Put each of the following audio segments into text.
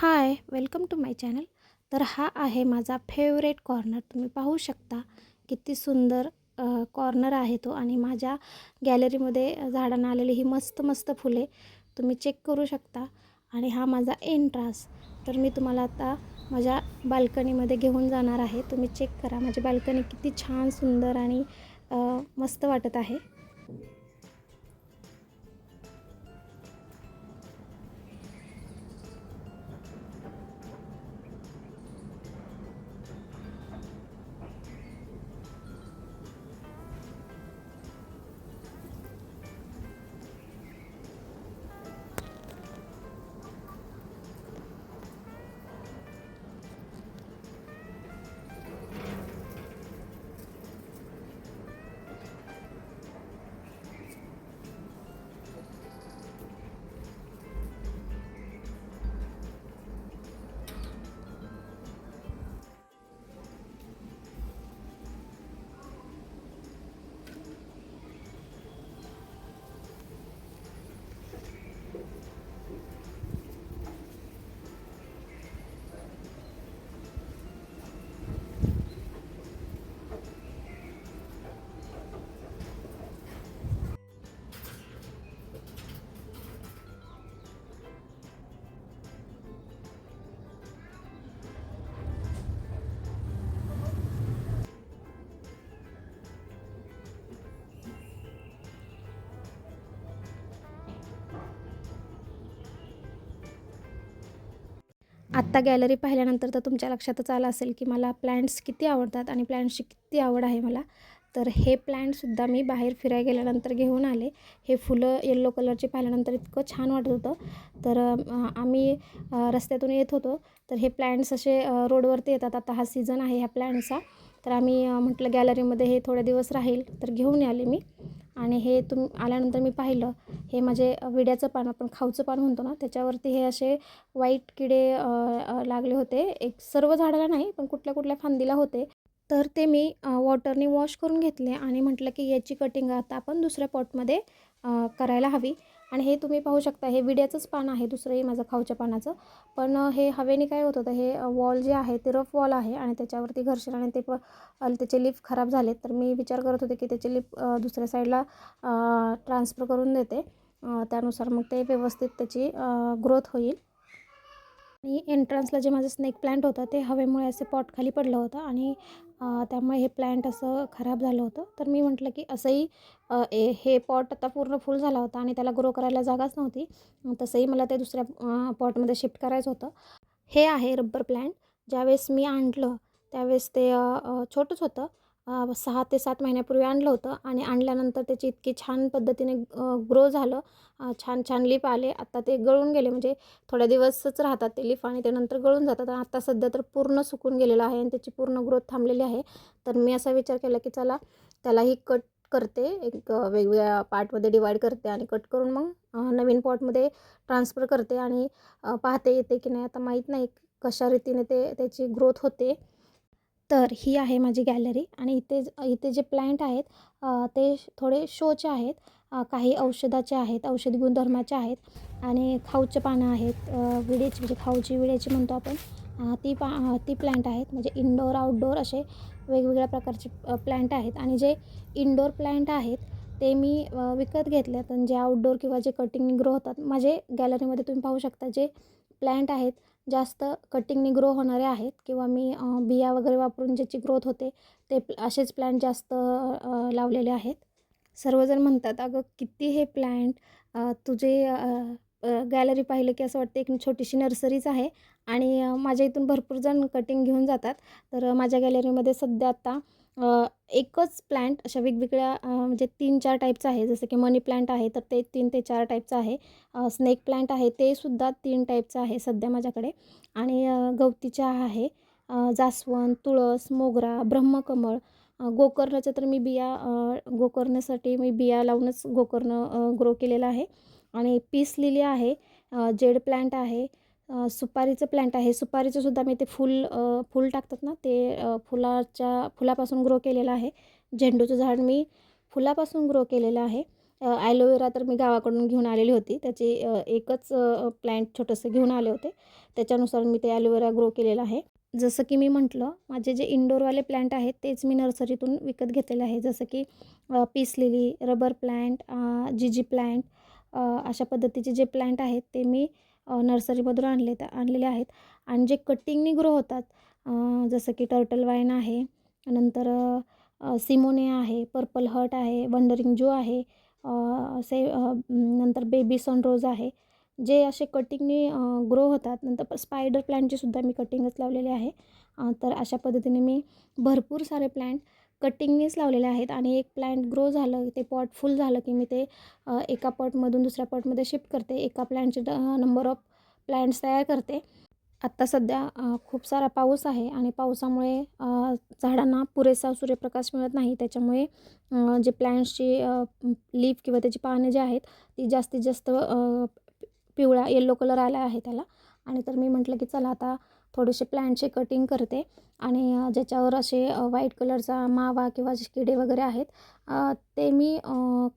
Hi welcome to my channel. तर हा आहे माझा फेवरेट कॉर्नर. तुम्ही पाहू शकता किती सुंदर कॉर्नर आहे तो आणि माझ्या गॅलरीमध्ये झाडांना आलेली ही मस्त मस्त फुले तुम्ही चेक करू शकता. आणि हा माझा एंट्रास. तर मी तुम्हाला आता माझ्या बाल्कनीमध्ये घेऊन जाणार आहे. तुम्ही चेक करा. माझी बाल्कनी किती छान सुंदर आणि मस्त वाटत आहे. आत्ता गॅलरी पाहिल्यानंतर तर तुमच्या लक्षातच आलं असेल की मला प्लॅन्ट्स किती आवडतात आणि प्लॅन्ट्सची किती आवड आहे मला. तर हे प्लॅन्टसुद्धा मी बाहेर फिरायला गेल्यानंतर घेऊन आले. हे फुलं येल्लो कलरचे पाहिल्यानंतर इतकं छान वाटत होतं. तर आम्ही रस्त्यातून येत होतो. तर हे प्लॅन्ट्स असे रोडवरती येतात. आता हा सीझन आहे ह्या प्लॅन्टचा तर आम्ही म्हटलं गॅलरीमध्ये हे थोडे दिवस राहील. तर घेऊन आले मी. आणि हे तुम आल्यानंतर मी पाहिलं हे माझे विड्याचं पान आपण खाऊचं पान म्हणतो ना त्याच्यावरती हे असे वाईट किडे लागले होते. एक सर्व झाडाला नाही पण कुठल्या कुठल्या फांदीला होते. तर ते मी वॉटरने वॉश करून घेतले आणि म्हटलं की याची कटिंग आता आपण दुसऱ्या पॉटमध्ये करायला हवी. आणि हे तुम्ही पाहू शकता हे विड्याचंच पान आहे दुसरंही माझं खाऊच्या पानाचं. पण हे हवेने काय होत होतं हे वॉल जे आहे ते रफ वॉल आहे आणि त्याच्यावरती घर्षण आणि ते प त्याचे लिफ खराब झाले तर मी विचार करत होते की त्याचे लिफ दुसऱ्या साईडला ट्रान्सफर करून देते. त्यानुसार मग ते व्यवस्थित त्याची ग्रोथ होईल. आणि एंट्रन्सला जे माझं स्नेक प्लांट होतं ते हवेमुळे असे पॉट खाली पडलं होतं आणि त्यामुळे हे प्लांट असं खराब झालं होतं. तर मी म्हटलं की असंही ए हे पॉट आता पूर्ण फुल झाला होता आणि त्याला ग्रो करायला जागाच नव्हती. तसंही मला ते दुसऱ्या पॉटमध्ये शिफ्ट करायचं होतं. हे आहे रब्बर प्लांट ज्यावेळेस मी आणलं त्यावेळेस ते छोटंच होतं. सहा ते सात महिन्यापूर्वी आणलं होतं आणि आणल्यानंतर त्याची इतकी छान पद्धतीने ग्रो झालं. छान छान लिप आले. आता ते गळून गेले म्हणजे थोड्या दिवसच राहतात ते लिफ आणि त्यानंतर गळून जातात. आणि आता सध्या तर पूर्ण सुकून गेलेलं आहे आणि त्याची पूर्ण ग्रोथ थांबलेली आहे. तर मी असा विचार केला की चला त्यालाही कट करते. एक वेगवेगळ्या पार्टमध्ये डिवाईड करते आणि कट करून मग नवीन पॉटमध्ये ट्रान्सफर करते आणि पाहते येते की नाही. आता माहीत नाही कशा रीतीने ते त्याची ग्रोथ होते. तर ही आहे माझी गॅलरी आणि इथे इथे जे प्लॅन्ट आहेत ते थोडे शोचे आहेत. काही औषधाचे आहेत औषधी गुणधर्माचे आहेत आणि खाऊचे पानं आहेत. अ, विड्याची म्हणजे खाऊची विड्याची म्हणतो आपण. ती पा ती प्लॅन्ट आहेत. म्हणजे इनडोअर आउटडोअर असे वेगवेगळ्या प्रकारचे प्लॅन्ट आहेत. आणि जे इनडोअर प्लॅन्ट आहेत ते मी विकत घेतले आणि जे आउटडोअर किंवा जे कटिंग ग्रो होतात माझे गॅलरीमध्ये तुम्ही पाहू शकता जे प्लॅन्ट आहेत जास्त कटिंगनी ग्रो होणारे आहेत किंवा मी बिया वगैरे वापरून ज्याची ग्रोथ होते ते असेच प्लॅन्ट जास्त लावलेले आहेत. सर्वजण म्हणतात अगं किती हे प्लॅन्ट तुझे गॅलरी पाहिलं की असं वाटतं एक छोटीशी नर्सरीच आहे आणि माझ्या इथून भरपूर जण कटिंग घेऊन जातात. तर माझ्या गॅलरीमध्ये सध्या आता एकच प्लॅन्ट अशा वेगवेगळ्या म्हणजे तीन चार टाईपचं आहे जसं की मनी प्लॅन्ट आहे तर ते तीन ते चार टाईपचं आहे. स्नेक प्लॅन्ट आहे ते सुद्धा तीन टाईपचं आहे सध्या माझ्याकडे. आणि गवती चहा आहे जास्वंद तुळस मोगरा ब्रह्मकमळ गोकर्णाच्या तर मी बिया गोकर्णासाठी मी बिया लावूनच गोकर्ण ग्रो केलेलं आहे. आणि पीस लिली आहे जेड प्लॅन्ट आहे सुपारीचं प्लॅन्ट आहे. सुपारीचं सुद्धा मी ते फुल फुल टाकतात ना ते फुलाच्या फुलापासून ग्रो केलेलं आहे. झेंडूचं झाड मी फुलापासून ग्रो केलेलं आहे. ॲलोवेरा तर मी गावाकडून घेऊन आलेली होती. त्याची एकच प्लॅन्ट छोटंसं घेऊन आले होते. त्याच्यानुसार मी ते ॲलोवेरा ग्रो केलेलं आहे. जसं की मी म्हटलं माझे जे इंडोरवाले प्लॅन्ट आहेत तेच मी नर्सरीतून विकत घेतलेले आहे. जसं की पीस लिली रबर प्लॅन्ट जीजी प्लॅन्ट अशा पद्धतीचे जे प्लॅन्ट आहेत ते मी नर्सरीमधून आणले आणलेले आहेत. आणि जे कटिंगनी ग्रो होतात जसं की टर्टल वाईन आहे नंतर सिमोने सिमोनिया आहे पर्पल हर्ट आहे वंडरिंग जो आहे असे नंतर बेबी सनरोज आहे. जे असे कटिंगनी ग्रो होतात नंतर स्पायडर प्लॅन्टची सुद्धा मी कटिंगच लावलेली आहे. तर अशा पद्धतीने मी भरपूर सारे प्लॅन्ट कटिंगनीच लावलेले आहेत आणि एक प्लॅन्ट ग्रो झालं ते पॉट फुल झालं की मी ते एका पॉटमधून दुसऱ्या पॉटमध्ये शिफ्ट करते. एका प्लॅन्टचे नंबर ऑफ प्लॅन्ट्स तयार करते. आत्ता सध्या खूप सारा पाऊस आहे आणि पावसामुळे झाडांना पुरेसा सूर्यप्रकाश मिळत नाही. त्याच्यामुळे जे प्लॅन्ट्सची लीफ किंवा त्याची पाने जे आहेत ती जास्तीत जास्त पिवळा येल्लो कलर आला आहे त्याला. आणि तर मी म्हटलं की चला आता थोडेसे प्लॅन्टचे कटिंग करते. आणि ज्याच्यावर असे व्हाईट कलरचा मावा किंवा जे किडे वगैरे आहेत ते मी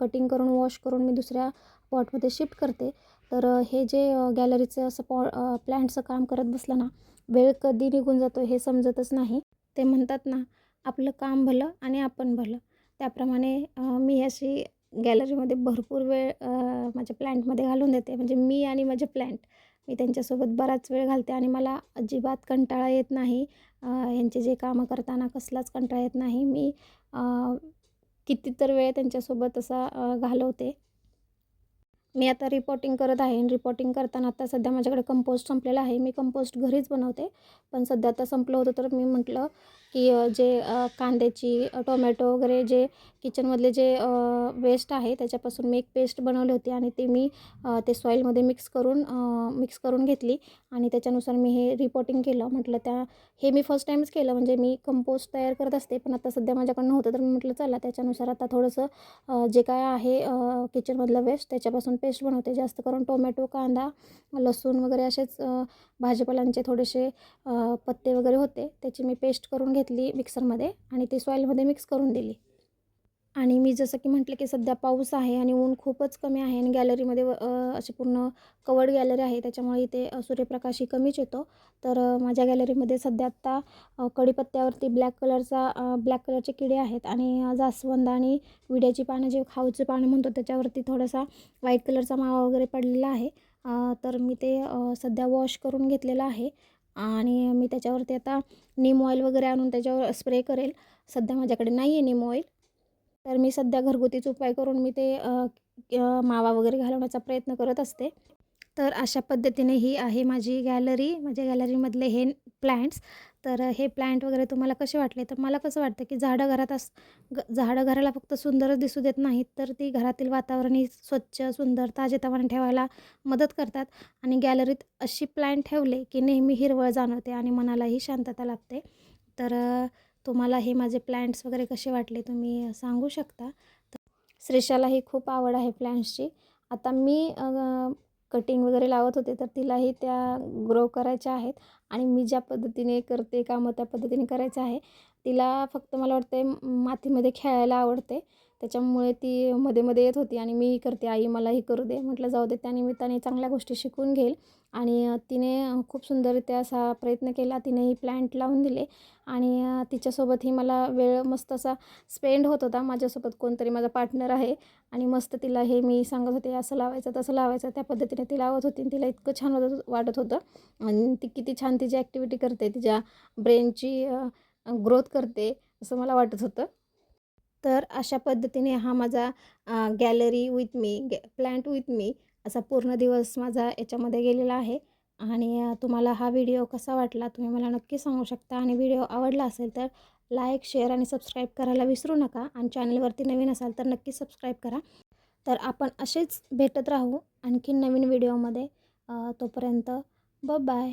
कटिंग करून वॉश करून मी दुसऱ्या पॉटमध्ये शिफ्ट करते. तर हे जे गॅलरीचं असं पॉ प्लॅन्टचं काम करत बसलं ना वेळ कधी निघून जातो हे समजतच नाही. ते म्हणतात ना आपलं काम भलं आणि आपण भलं. त्याप्रमाणे मी अशी गॅलरीमध्ये भरपूर वेळ माझ्या प्लॅन्टमध्ये घालून देते. म्हणजे मी आणि माझे प्लॅन्ट मी त्यांच्यासोबत बराच वेळ घालते आणि मला अजिबात कंटाळा येत नाही. यांचे जे कामं करताना कसलाच कंटाळा येत नाही. मी कितीतर वेळ त्यांच्यासोबत असा घालवते. मी आता रिपोर्टिंग करत आहे आणि रिपोर्टिंग करताना आता सध्या माझ्याकडे कंपोस्ट संपलेला आहे. मी कंपोस्ट घरीच बनवते. पण सध्या आता संपलं होतं तर मी म्हटलं की जे कांद्याची टोमॅटो वगैरे जे किचनमधले जे वेस्ट आहे त्याच्यापासून मी एक पेस्ट बनवली होती आणि ते मी ते सॉईलमध्ये मिक्स करून मिक्स करून घेतली आणि त्याच्यानुसार मी हे रिपोर्टिंग केलं. म्हटलं त्या हे मी फर्स्ट टाईमच केलं. म्हणजे मी कंपोस्ट तयार करत असते पण आता सध्या माझ्याकडनं होतं तर मी म्हटलं चला त्याच्यानुसार आता थोडंसं जे काय आहे किचनमधलं वेस्ट त्याच्यापासून पेस्ट बनवते. जास्त करून टोमॅटो कांदा लसूण वगैरे असेच भाजीपाल्यांचे थोडेसे पत्ते वगैरे होते. त्याची मी पेस्ट करून घेतली मिक्सरमध्ये आणि ती सॉईलमध्ये मिक्स करून दिली. आणि मी जसं की म्हटलं की सध्या पाऊस आहे आणि ऊन खूपच कमी आहे आणि गॅलरीमध्ये अशी पूर्ण कवर्ड गॅलरी आहे त्याच्यामुळे इथे सूर्यप्रकाशही कमीच येतो. तर माझ्या गॅलरीमध्ये सध्या आत्ता कडीपत्त्यावरती कढीपत्त्यावरती ब्लॅक कलरचा ब्लॅक कलरचे किडे आहेत आणि जास्वंद आणि विड्याची पानं जे खाऊचे पानं म्हणतो त्याच्यावरती थोडासा व्हाईट कलरचा मावा वगैरे पडलेला आहे. तर मी ते सध्या वॉश करून घेतलेलं आहे. आणि मी त्याच्यावरती आता नीम ऑइल वगैरे आणून त्याच्यावर स्प्रे करेल. सध्या माझ्याकडे नाही आहे नीम ऑइल तर मी सध्या घरगुतीच उपाय करून मी ते मावा वगैरे घालवण्याचा प्रयत्न करत असते. तर अशा पद्धतीने ही आहे माझी गॅलरी माझ्या गॅलरीमधले हे प्लॅन्ट्स तर हे प्लॅन्ट वगैरे तुम्हाला कसे वाटले? तर मला कसं वाटतं की झाडं घरात अस ग झाडं घराला फक्त सुंदरच दिसू देत नाहीत तर ती घरातील वातावरणही स्वच्छ सुंदर ताजेतवाने ठेवायला मदत करतात. आणि गॅलरीत अशी प्लॅन्ट ठेवले की नेहमी हिरवळ जाणवते आणि मनालाही शांतता लाभते. तर तुम्हाला हे माझे प्लॅन्ट्स वगैरे कसे वाटले तुम्ही सांगू शकता? तर श्रेषालाही खूप आवड आहे प्लॅन्ट्सची आता मी कटिंग वगैरे लावत होते तर तिलाही त्या ग्रो करायच्या आहेत. आणि मी ज्या पद्धतीने करते कामं त्या पद्धतीने करायचं आहे तिला फक्त मला वाटते मातीमध्ये खेळायला आवडते. त्याच्यामुळे ती मध्ये मध्ये येत होती आणि मी करते आई मलाही करू दे. म्हटलं जाऊ दे त्यानिमित्ताने चांगल्या गोष्टी शिकून घेईल. आणि तिने खूप सुंदररित्या असा प्रयत्न केला. तिनेही प्लॅन्ट लावून दिले. आणि तिच्यासोबतही मला वेळ मस्त असा स्पेंड होत होता. माझ्यासोबत कोणतरी माझा पार्टनर आहे. आणि मस्त तिला हे मी सांगत होते असं लावायचं तसं लावायचं. त्या पद्धतीने ती लावत होती आणि तिला इतकं छान होत वाटत होतं. आणि ती किती छान तिची ॲक्टिव्हिटी करते. तिच्या ब्रेनची ग्रोथ करते असं मला वाटत होतं. तर अशा पद्धतीने हा माझा गॅलरी विथ मी गॅ प्लॅन्ट विथ मी असा पूर्ण दिवस माझा याच्यामध्ये गेलेला आहे. आणि तुम्हाला हा व्हिडिओ कसा वाटला तुम्ही मला नक्की सांगू शकता. आणि व्हिडिओ आवडला असेल तर लाईक शेअर आणि सबस्क्राईब करायला विसरू नका. आणि चॅनलवरती नवीन असाल तर नक्की सबस्क्राईब करा. तर आपण असेच भेटत राहू आणखी नवीन व्हिडिओमध्ये. तोपर्यंत ब बाय